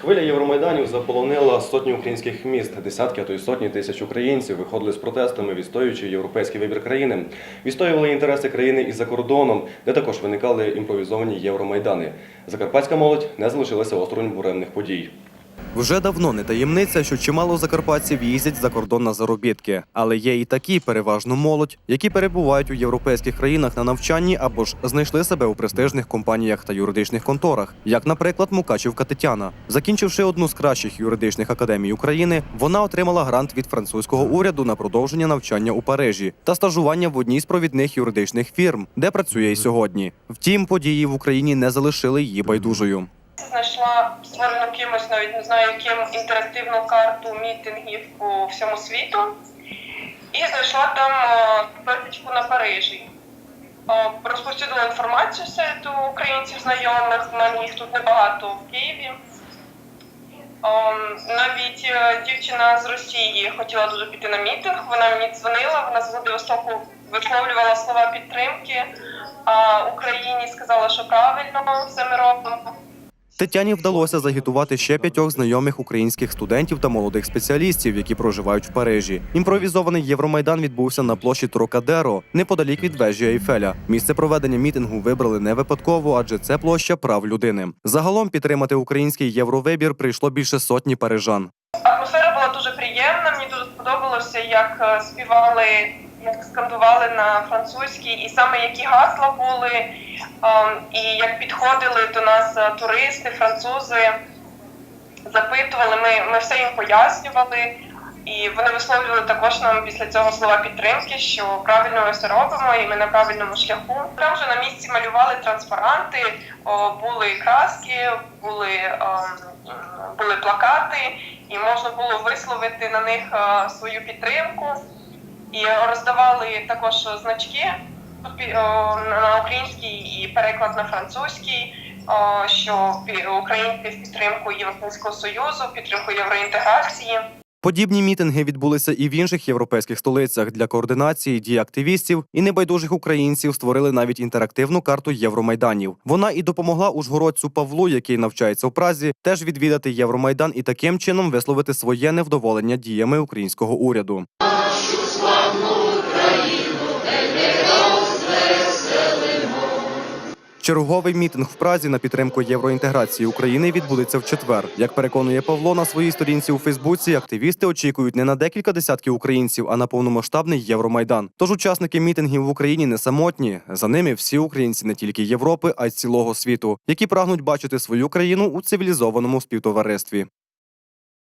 Хвиля Євромайданів заполонила сотні українських міст. Десятки, а то й сотні тисяч українців виходили з протестами, відстоюючи європейський вибір країни. Відстоювали інтереси країни і за кордоном, де також виникали імпровізовані євромайдани. Закарпатська молодь не залишилася осторонь буремних подій. Вже давно не таємниця, що чимало закарпатців їздять за кордон на заробітки, але є і такі, переважно молодь, які перебувають у європейських країнах на навчанні або ж знайшли себе у престижних компаніях та юридичних конторах, як, наприклад, Мукачівка Тетяна. Закінчивши одну з кращих юридичних академій України, вона отримала грант від французького уряду на продовження навчання у Парижі та стажування в одній з провідних юридичних фірм, де працює і сьогодні. Втім, події в Україні не залишили її байдужою. Знайшла створену кимось, навіть не знаю яким, інтерактивну карту мітингів по всьому світу. І знайшла там перепічку на Парижі. Е, Розповсюдила інформацію серед українців знайомих, в мене їх тут небагато в Києві. Ем, Навіть е, дівчина з Росії хотіла дуже піти на мітинг. Вона мені дзвонила, вона з Владивостоку висловлювала слова підтримки. А Україні сказала, що правильно все ми робимо. Тетяні вдалося загітувати ще п'ятьох знайомих українських студентів та молодих спеціалістів, які проживають в Парижі. Імпровізований Євромайдан відбувся на площі Трокадеро, неподалік від вежі Ейфеля. Місце проведення мітингу вибрали не випадково, адже це площа прав людини. Загалом підтримати український євровибір прийшло більше сотні парижан. Атмосфера була дуже приємна. Мені дуже сподобалося, як е, співали, як скандували на французькій, і саме які гасла були, і як підходили до нас е, туристи, французи, запитували. Ми, ми все їм пояснювали. І вони висловлювали також нам після цього слова підтримки, що правильно ми все робимо, і ми на правильному шляху. Там вже на місці малювали транспаранти, були краски, були, ем, були плакати, і можна було висловити на них е, свою підтримку. І роздавали також значки пі- о, на українській і переклад на французький, що українці в підтримку Європейського союзу, підтримку євроінтеграції. Подібні мітинги відбулися і в інших європейських столицях для координації дій активістів і небайдужих українців створили навіть інтерактивну карту Євромайданів. Вона і допомогла ужгородцю Павлу, який навчається в Празі, теж відвідати Євромайдан і таким чином висловити своє невдоволення діями українського уряду. Черговий мітинг в Празі на підтримку євроінтеграції України відбудеться в четвер. Як переконує Павло на своїй сторінці у Фейсбуці, активісти очікують не на декілька десятків українців, а на повномасштабний Євромайдан. Тож учасники мітингів в Україні не самотні. За ними всі українці не тільки Європи, а й цілого світу, які прагнуть бачити свою країну у цивілізованому співтоваристві.